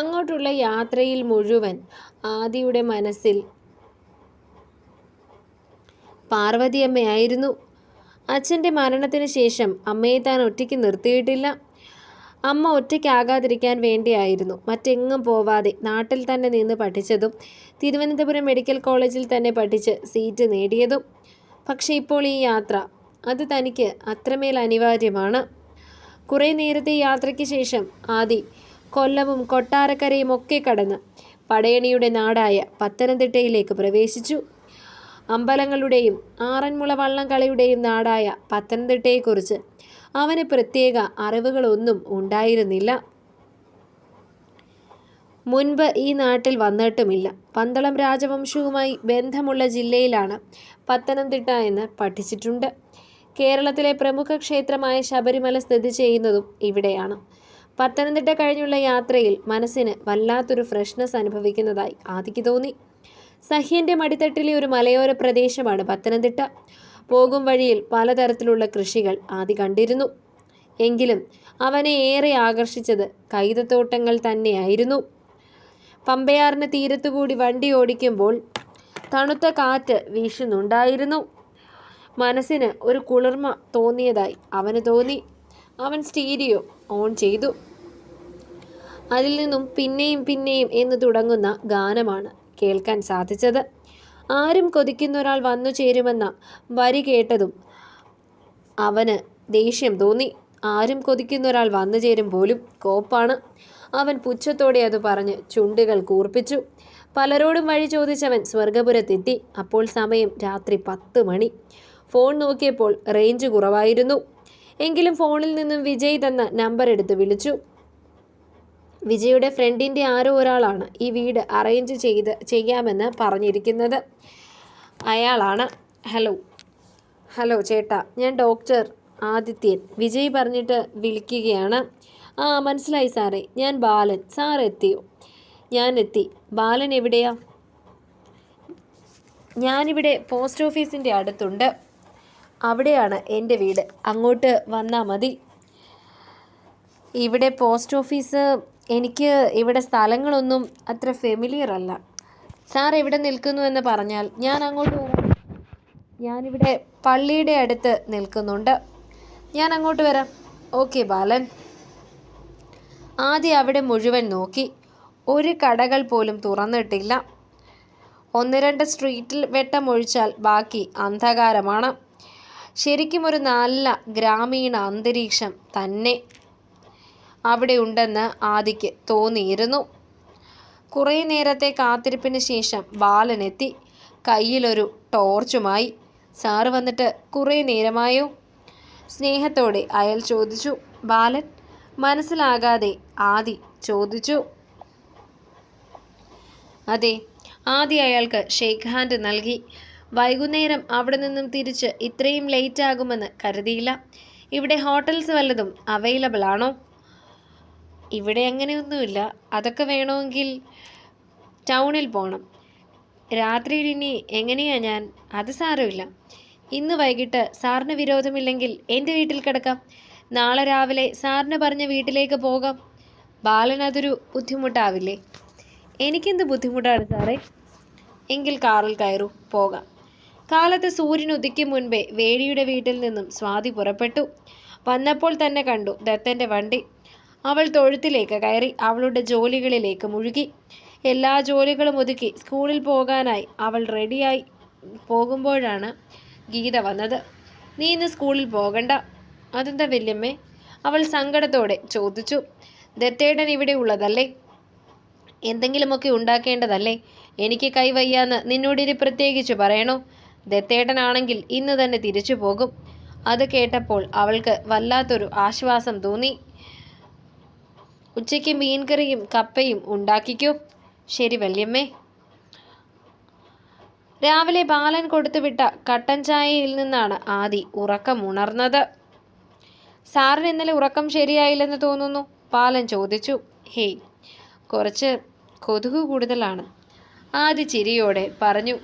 അങ്ങോട്ടുള്ള യാത്രയിൽ മുഴുവൻ ആദിയുടെ മനസ്സിൽ പാർവതിയമ്മയായിരുന്നു അച്ഛന്റെ മരണത്തിന് ശേഷം അമ്മയെ താൻ ഒറ്റയ്ക്ക് നിർത്തിയിട്ടില്ല. അമ്മ ഒറ്റയ്ക്കാകാതിരിക്കാൻ വേണ്ടിയായിരുന്നു. മറ്റെങ്ങും പോവാതെ നാട്ടിൽ തന്നെ നിന്ന് പഠിച്ചതും തിരുവനന്തപുരം മെഡിക്കൽ കോളേജിൽ തന്നെ പഠിച്ച് സീറ്റ് നേടിയതും. പക്ഷേ ഇപ്പോൾ ഈ യാത്ര അത് തനിക്ക് അത്രമേൽ അനിവാര്യമാണ്. കുറേ നേരത്തെ യാത്രയ്ക്ക് ശേഷം ആദി കൊല്ലവും കൊട്ടാരക്കരയും ഒക്കെ കടന്ന് പടയണിയുടെ നാടായ പത്തനംതിട്ടയിലേക്ക് പ്രവേശിച്ചു. അമ്പലങ്ങളുടെയും ആറന്മുള വള്ളംകളിയുടെയും നാടായ പത്തനംതിട്ടയെക്കുറിച്ച് അവന് പ്രത്യേക അറിവുകളൊന്നും ഉണ്ടായിരുന്നില്ല. മുൻപ് ഈ നാട്ടിൽ വന്നിട്ടുമില്ല. പന്തളം രാജവംശവുമായി ബന്ധമുള്ള ജില്ലയിലാണ് പത്തനംതിട്ട എന്ന് പഠിച്ചിട്ടുണ്ട്. കേരളത്തിലെ പ്രമുഖ ക്ഷേത്രമായ ശബരിമല സ്ഥിതി ചെയ്യുന്നതും ഇവിടെയാണ്. പത്തനംതിട്ട കഴിഞ്ഞുള്ള യാത്രയിൽ മനസ്സിന് വല്ലാത്തൊരു ഫ്രഷ്നെസ് അനുഭവിക്കുന്നതായി ആദിക്ക് തോന്നി. സഹ്യന്റെ മടിത്തട്ടിലെ ഒരു മലയോര പ്രദേശമാണ് പത്തനംതിട്ട. പോകും വഴിയിൽ പലതരത്തിലുള്ള കൃഷികൾ ആദി കണ്ടിരുന്നു. എങ്കിലും അവനെ ഏറെ ആകർഷിച്ചത് കൈതത്തോട്ടങ്ങൾ തന്നെയായിരുന്നു. പമ്പയാറിന് തീരത്തുകൂടി വണ്ടി ഓടിക്കുമ്പോൾ തണുത്ത കാറ്റ് വീശുന്നുണ്ടായിരുന്നു. മനസ്സിന് ഒരു കുളിർമ തോന്നിയതായി അവന് തോന്നി. അവൻ സ്റ്റീരിയോ ഓൺ ചെയ്തു. അതിൽ നിന്നും പിന്നെയും പിന്നെയും എന്ന് തുടങ്ങുന്ന ഗാനമാണ് കേൾക്കാൻ സാധിച്ചത്. ആരും കൊതിക്കുന്ന ഒരാൾ വന്നു ചേരുമെന്ന വരി കേട്ടതും അവന് ദേഷ്യം തോന്നി. ആരും കൊതിക്കുന്ന ഒരാൾ വന്നു ചേരും പോലും കോപ്പാണ്. അവൻ പുച്ഛത്തോടെ അത് പറഞ്ഞ് ചുണ്ടുകൾ കൂർപ്പിച്ചു. പലരോടും വഴി ചോദിച്ചവൻ സ്വർഗപുരത്തെത്തി. അപ്പോൾ സമയം രാത്രി പത്ത് മണി. ഫോൺ നോക്കിയപ്പോൾ റേഞ്ച് കുറവായിരുന്നു. എങ്കിലും ഫോണിൽ നിന്നും വിജയ് തന്ന നമ്പർ എടുത്ത് വിളിച്ചു. വിജയുടെ ഫ്രണ്ടിന്റെ ആരോ ഒരാളാണ് ഈ വീട് അറേഞ്ച് ചെയ്ത് ചെയ്യാമെന്ന് പറഞ്ഞിരിക്കുന്നത്. അയാളാണ്. ഹലോ ഹലോ ചേട്ടാ. ഞാൻ ഡോക്ടർ ആദിത്യൻ. വിജയ് പറഞ്ഞിട്ട് വിളിക്കുകയാണ്. ആ മനസ്സിലായി സാറേ. ഞാൻ ബാലൻ. സാർ എത്തിയോ? ഞാൻ എത്തി. ബാലൻ എവിടെയാ? ഞാനിവിടെ പോസ്റ്റ് ഓഫീസിന്റെ അടുത്തുണ്ട്. അവിടെയാണ് എന്റെ വീട്. അങ്ങോട്ട് വന്നാൽ മതി. ഇവിടെ പോസ്റ്റ് ഓഫീസ് എനിക്ക് ഇവിടെ സ്ഥലങ്ങളൊന്നും അത്ര ഫെമിലിയർ അല്ല. സാർ എവിടെ നിൽക്കുന്നു എന്ന് പറഞ്ഞാൽ ഞാൻ അങ്ങോട്ട് വരാം. ഞാനിവിടെ പള്ളിയുടെ അടുത്ത് നിൽക്കുന്നുണ്ട്. ഞാൻ അങ്ങോട്ട് വരാം. ഓക്കെ ബാലൻ. ആദ്യം അവിടെ മുഴുവൻ നോക്കി. ഒരു കടകൾ പോലും തുറന്നിട്ടില്ല. ഒന്ന് രണ്ട് സ്ട്രീറ്റിൽ വെട്ടമൊഴിച്ചാൽ ബാക്കി അന്ധകാരമാണ്. ശരിക്കും ഒരു നല്ല ഗ്രാമീണ അന്തരീക്ഷം തന്നെ. അവിടെ ഉണ്ടെന്ന് ആദിക്ക് തോന്നിയിരുന്നു. കുറേ നേരത്തെ കാത്തിരിപ്പിന് ശേഷം ബാലനെത്തി. കയ്യിലൊരു ടോർച്ചുമായി. സാറ് വന്നിട്ട് കുറേ നേരമായോ? സ്നേഹത്തോടെ അയാൾ ചോദിച്ചു. ബാലൻ മനസ്സിലാകാതെ ആദി ചോദിച്ചു. അതെ ആദി അയാൾക്ക് ഷേക്ക് ഹാൻഡ് നൽകി. വൈകുന്നേരം അവിടെ നിന്നും തിരിച്ച് ഇത്രയും ലേറ്റ് ആകുമെന്ന് കരുതിയില്ല. ഇവിടെ ഹോട്ടൽസ് വല്ലതും അവൈലബിൾ ആണോ? ഇവിടെ അങ്ങനെയൊന്നുമില്ല. അതൊക്കെ വേണമെങ്കിൽ ടൗണിൽ പോകണം രാത്രിയിൽ ഇനി എങ്ങനെയാ ഞാൻ? അത് സാരമില്ല. ഇന്ന് വൈകിട്ട് സാറിന് വിരോധമില്ലെങ്കിൽ എന്റെ വീട്ടിൽ കിടക്കാം. നാളെ രാവിലെ സാറിന് പറഞ്ഞ വീട്ടിലേക്ക് പോകാം. ബാലൻ അതൊരു ബുദ്ധിമുട്ടാവില്ലേ? എനിക്കെന്ത് ബുദ്ധിമുട്ടാണ് സാറേ? എങ്കിൽ കാറിൽ കയറൂ പോകാം. കാലത്ത് സൂര്യൻ ഉദിക്കും മുൻപേ വേണിയുടെ വീട്ടിൽ നിന്നും സ്വാതി പുറപ്പെട്ടു. വന്നപ്പോൾ തന്നെ കണ്ടു ദത്തന്റെ വണ്ടി. അവൾ തൊഴുത്തിലേക്ക് കയറി അവളുടെ ജോലികളിലേക്ക് മുഴുകി. എല്ലാ ജോലികളും ഒതുക്കി സ്കൂളിൽ പോകാനായി അവൾ റെഡിയായി പോകുമ്പോഴാണ് ഗീത വന്നത്. നീ ഇന്ന് സ്കൂളിൽ പോകണ്ട. അതെന്താ വല്യമ്മേ? അവൾ സങ്കടത്തോടെ ചോദിച്ചു. ദത്തേടൻ ഇവിടെ ഉള്ളതല്ലേ? എന്തെങ്കിലുമൊക്കെ ഉണ്ടാക്കേണ്ടതല്ലേ? എനിക്ക് കൈവയ്യാന്ന് നിന്നോടിനി പ്രത്യേകിച്ച് പറയണോ? ദത്തേട്ടനാണെങ്കിൽ ഇന്ന് തന്നെ തിരിച്ചു പോകും. അത് കേട്ടപ്പോൾ അവൾക്ക് വല്ലാത്തൊരു ആശ്വാസം തോന്നി. ഉച്ചയ്ക്ക് മീൻകറിയും കപ്പയും ഉണ്ടാക്കിക്കോ. ശരി വല്യമ്മേ. രാവിലെ ബാലൻ കൊടുത്തുവിട്ട കട്ടൻ ചായയിൽ നിന്നാണ് ആദി ഉറക്കം ഉണർന്നത്. സാറിന് ഇന്നലെ ഉറക്കം ശരിയായില്ലെന്ന് തോന്നുന്നു ബാലൻ ചോദിച്ചു. ഹേയ് കുറച്ച് കൊതുക് കൂടുതലാണ് ആദി ചിരിയോടെ പറഞ്ഞു.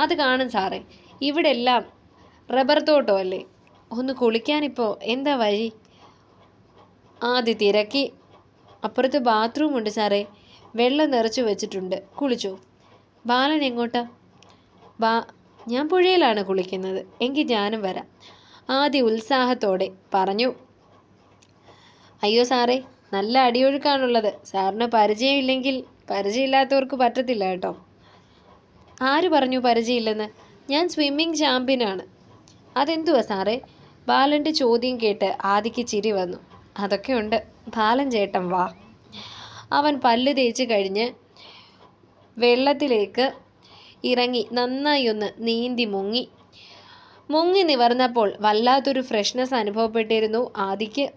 അത് കാണും സാറേ ഇവിടെ എല്ലാം റബ്ബർ തോട്ടമല്ലേ ഒന്ന് കുളിക്കാനിപ്പോൾ എന്താ വഴി? ആദി തിരക്കി. അപ്പുറത്ത് ബാത്റൂം ഉണ്ട് സാറേ. വെള്ളം നിറച്ചു വെച്ചിട്ടുണ്ട്. കുളിച്ചോ. ബാലൻ എങ്ങോട്ടാ? ബാ ഞാൻ പുഴയിലാണ് കുളിക്കുന്നത്. എങ്കിൽ ഞാനും വരാം. ആദ്യ ഉത്സാഹത്തോടെ പറഞ്ഞു. അയ്യോ സാറേ നല്ല അടിയൊഴുക്കാണുള്ളത്. സാറിന് പരിചയമില്ലെങ്കിൽ പരിചയമില്ലാത്തവർക്ക് പറ്റത്തില്ല കേട്ടോ. ആര് പറഞ്ഞു പരിചയമില്ലെന്ന്? ഞാൻ സ്വിമ്മിംഗ് ചാമ്പ്യനാണ്. അതെന്തുവാ സാറേ? ബാലന്റെ ചോദ്യം കേട്ട് ആദിക്ക് ചിരി വന്നു. അതൊക്കെയുണ്ട്. ബാലൻ ചേട്ടൻ വാ. അവൻ പല്ല് തേച്ച് കഴിഞ്ഞ് വെള്ളത്തിലേക്ക് ഇറങ്ങി നന്നായി ഒന്ന് നീന്തി മുങ്ങി. മുങ്ങി നിവർന്നപ്പോൾ വല്ലാത്തൊരു ഫ്രഷ്നെസ് അനുഭവപ്പെട്ടിരുന്നു ആദിക്ക്.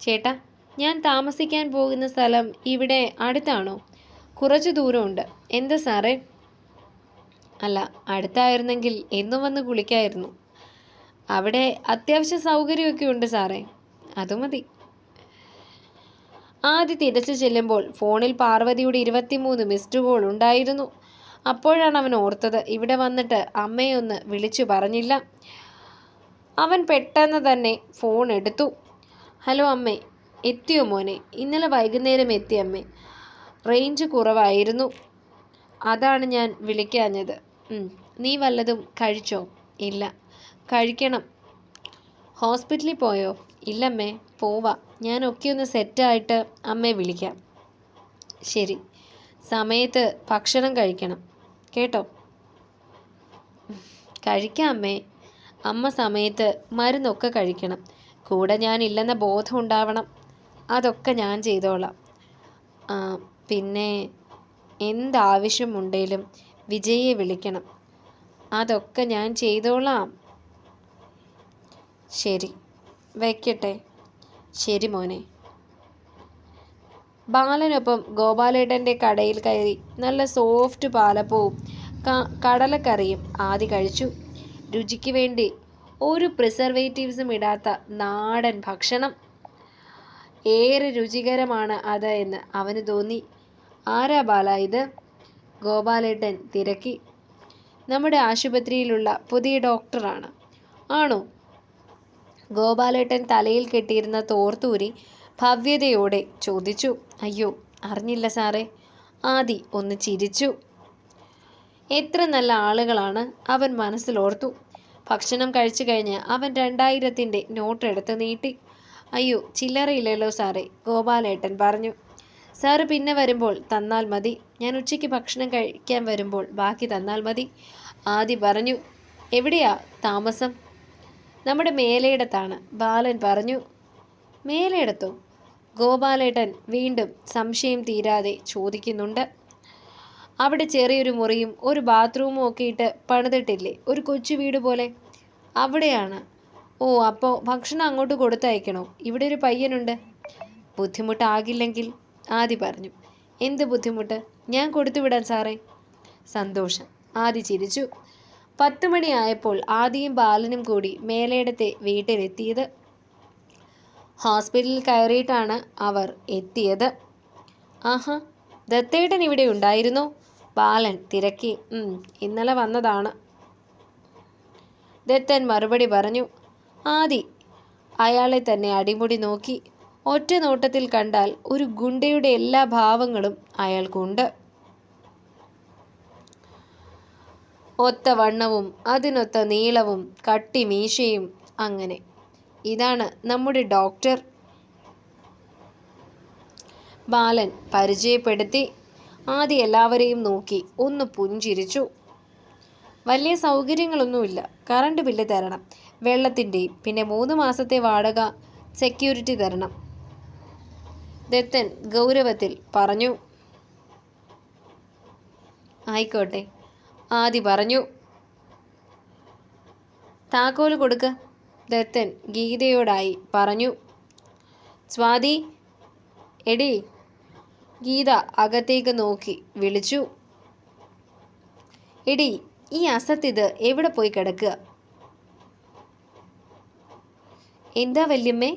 ചേട്ടാ ഞാൻ താമസിക്കാൻ പോകുന്ന സ്ഥലം ഇവിടെ അടുത്താണോ? കുറച്ച് ദൂരമുണ്ട്. എന്താ സാറേ? അല്ല അടുത്തായിരുന്നെങ്കിൽ എന്നും വന്ന് കുളിക്കായിരുന്നു. അവിടെ അത്യാവശ്യ സൗകര്യമൊക്കെ ഉണ്ട് സാറേ. അത് മതി. ആദ്യ തിരച്ചു ചെല്ലുമ്പോൾ ഫോണിൽ പാർവതിയുടെ ഇരുപത്തിമൂന്ന് മിസ്ഡ് കോൾ ഉണ്ടായിരുന്നു. അപ്പോഴാണ് അവൻ ഓർത്തത് ഇവിടെ വന്നിട്ട് അമ്മയൊന്ന് വിളിച്ചു പറഞ്ഞില്ല. അവൻ പെട്ടെന്ന് തന്നെ ഫോൺ എടുത്തു. ഹലോ അമ്മേ എത്തിയോ മോനെ? ഇന്നലെ വൈകുന്നേരം എത്തി അമ്മേ. റേഞ്ച് കുറവായിരുന്നു. അതാണ് ഞാൻ വിളിക്കാഞ്ഞത്. നീ വല്ലതും കഴിച്ചോ? ഇല്ല. കഴിക്കണം. ഹോസ്പിറ്റലിൽ പോയോ? ഇല്ലമ്മേ പോവാ. ഞാനൊക്കെ ഒന്ന് സെറ്റായിട്ട് അമ്മയെ വിളിക്കാം. ശരി. സമയത്ത് ഭക്ഷണം കഴിക്കണം. കേട്ടോ? കഴിക്കാം അമ്മേ. അമ്മ സമയത്ത് മരുന്നൊക്കെ കഴിക്കണം. കൂടെ ഞാൻ ഇല്ലെന്ന ബോധം ഉണ്ടാവണം. അതൊക്കെ ഞാൻ ചെയ്തോളാം. പിന്നെ എന്താവശ്യമുണ്ടേലും വിജയെ വിളിക്കണം. അതൊക്കെ ഞാൻ ചെയ്തോളാം. ശരി. വയ്ക്കട്ടെ ശരി മോനെ. ബാലനൊപ്പം ഗോപാലേട്ടന്റെ കടയിൽ കയറി നല്ല സോഫ്റ്റ് പാലപ്പവും കടലക്കറിയും ആദ്യ കഴിച്ചു. രുചിക്ക് വേണ്ടി ഒരു പ്രിസർവേറ്റീവ്സും ഇടാത്ത നാടൻ ഭക്ഷണം. ഏറെ രുചികരമാണ് അത് എന്ന് അവന് തോന്നി. ആരാ ബാല ഇത്? ഗോപാലേട്ടൻ തിരക്കി. നമ്മുടെ ആശുപത്രിയിലുള്ള പുതിയ ഡോക്ടറാണ് ആണോ? ഗോപാലേട്ടൻ തലയിൽ കെട്ടിയിരുന്ന തോർത്തൂരി ഭവ്യതയോടെ ചോദിച്ചു അയ്യോ അറിഞ്ഞില്ല സാറേ. ആദി ഒന്ന് ചിരിച്ചു. എത്ര നല്ല ആളുകളാണ് അവൻ മനസ്സിലോർത്തു. ഭക്ഷണം കഴിച്ചു കഴിഞ്ഞ് അവൻ രണ്ടായിരത്തിന്റെ നോട്ട് എടുത്ത് നീട്ടി. അയ്യോ ചില്ലറയില്ലല്ലോ സാറേ ഗോപാലേട്ടൻ പറഞ്ഞു. സാറ് പിന്നെ വരുമ്പോൾ തന്നാൽ മതി. ഞാൻ ഉച്ചയ്ക്ക് ഭക്ഷണം കഴിക്കാൻ വരുമ്പോൾ ബാക്കി തന്നാൽ മതി ആദി പറഞ്ഞു. എവിടെയാ താമസം? നമ്മുടെ മേലയിടത്താണ്. ബാലൻ പറഞ്ഞു മേലയിടത്തോ? ഗോപാലേട്ടൻ വീണ്ടും സംശയം തീരാതെ ചോദിക്കുന്നുണ്ട്. അവിടെ ചെറിയൊരു മുറിയും ഒരു ബാത്റൂമും ഒക്കെ ഇട്ട് പണിതിട്ടില്ലേ? ഒരു കൊച്ചു വീട് പോലെ. അവിടെയാണ്. ഓ അപ്പോൾ ഭക്ഷണം അങ്ങോട്ട് കൊടുത്തയക്കണോ? ഇവിടെ ഒരു പയ്യനുണ്ട്. ബുദ്ധിമുട്ടാകില്ലെങ്കിൽ ആദി പറഞ്ഞു. എന്ത് ബുദ്ധിമുട്ട്? ഞാൻ കൊടുത്തു വിടാൻ സാറേ. സന്തോഷം. ആദി ചിരിച്ചു. പത്ത് മണിയായപ്പോൾ ആദിയും ബാലനും കൂടി മേലയിടത്തെ വീട്ടിലെത്തിയത്. ഹോസ്പിറ്റലിൽ കയറിയിട്ടാണ് അവർ എത്തിയത്. ആഹാ ദത്തേട്ടൻ ഇവിടെ ഉണ്ടായിരുന്നു. ബാലൻ തിരക്കി "ഉം, ഇന്നലെ വന്നതാണ്. ദത്തൻ മറുപടി പറഞ്ഞു ആദി അയാളെ തന്നെ അടിമുടി നോക്കി ഒറ്റ നോട്ടത്തിൽ കണ്ടാൽ ഒരു ഗുണ്ടയുടെ എല്ലാ ഭാവങ്ങളും അയാൾക്കുണ്ട്. ഒത്ത വണ്ണവും അതിനൊത്ത നീളവും കട്ടി മീശയും അങ്ങനെ. ഇതാണ് നമ്മുടെ ഡോക്ടർ ബാലൻ പരിചയപ്പെടുത്തി. ആദ്യം എല്ലാവരെയും നോക്കി ഒന്ന് പുഞ്ചിരിച്ചു. വലിയ സൗകര്യങ്ങളൊന്നുമില്ല കറണ്ട് ബില്ല് തരണം വെള്ളത്തിന്റെയും പിന്നെ മൂന്ന് മാസത്തെ വാടക സെക്യൂരിറ്റി തരണം. ദത്തൻ ഗൗരവത്തിൽ പറഞ്ഞു. ആയിക്കോട്ടെ. ആദി പറഞ്ഞു. താക്കോൽ കൊടുക്ക് ദത്തൻ ഗീതയോടായി പറഞ്ഞു. സ്വാതി എടി ഗീത അകത്തേക്ക് നോക്കി വിളിച്ചു. എടി ഈ അസത്തിത് എവിടെ പോയി കിടക്കുക? എന്താ വല്യമ്മേ?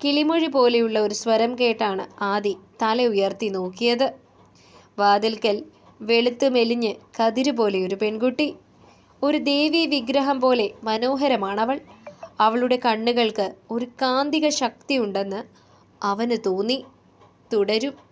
കിളിമൊഴി പോലെയുള്ള ഒരു സ്വരം കേട്ടാണ് ആദി തല ഉയർത്തി നോക്കിയത്. വാതിൽക്കൽ വെളുത്ത് മെലിഞ്ഞ് കതിര് പോലെ ഒരു പെൺകുട്ടി. ഒരു ദേവീ വിഗ്രഹം പോലെ മനോഹരമാണവൾ. അവളുടെ കണ്ണുകൾക്ക് ഒരു കാന്തിക ശക്തിയുണ്ടെന്ന് അവന് തോന്നി. തുടരും.